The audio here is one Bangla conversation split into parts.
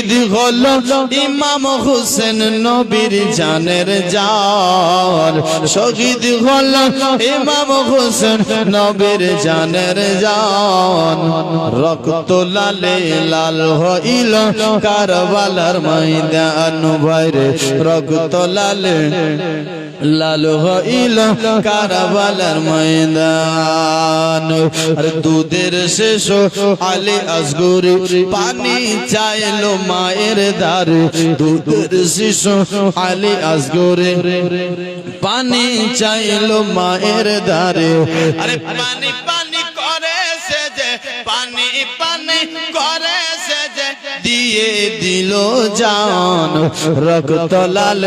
শহীদ হলো ইমাম হোসেন নবীর জানের জান শহীদ হলো ইমাম হোসেন নবীর জানের জান রক্ত লালে লাল হইল কারবালার ময়দান বাইরে। রক্ত লালে লাল হইল কারবালার ময়দান। আর দুধের শেষ আলী আসগরি পানি চাইলো মায়ের দারু দুধের শিশু আলী আসগরে পানি চাইলো মায়ের দারে আরে পানি পানি করে সে যে, পানি পানি করে দিয়ে দিল জান। রক্ত লাল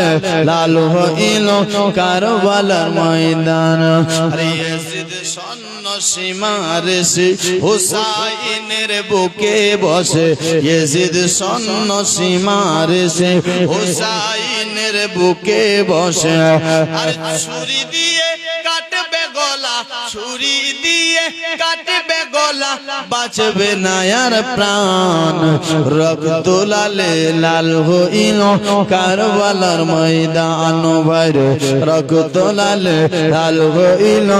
লাল হইল কারবালার ময়দান। আরে সন্ন সীমার সে হুসাইনের বুকে বসে। ইয়াজিদ সন্ন সীমার সে হুসাইনের বুকে বসে। আর ছুরি দিয়ে ছুরি দিয়ে কাটবে গলা, বাঁচবে না আর প্রাণ। রক্ত লালে লাল হইল কারবালার ময়দান ভাইরে রক্ত লালে লাল হইল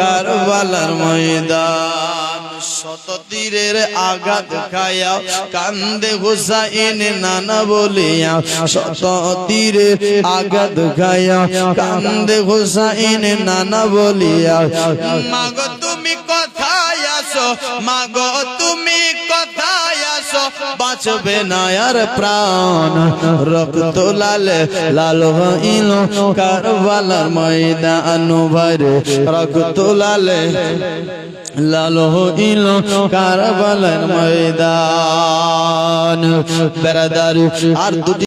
কারবালার ময়দান। শত তীরের আঘাত খায়া কান্দে হুসাইন নানা বলিয়া শত তীরের আঘাত খায়া কান্দে হুসাইন নানা বলিয়া, মাগো তুমি কোথায় আসো মাগো বাঁচবে না আর প্রাণ। রক্ত লাল লাল হইল কারবালার ময়দান ভরে রক্ত লাল লাল হইল কারবালার ময়দান। বেড়াদার, আর দুটি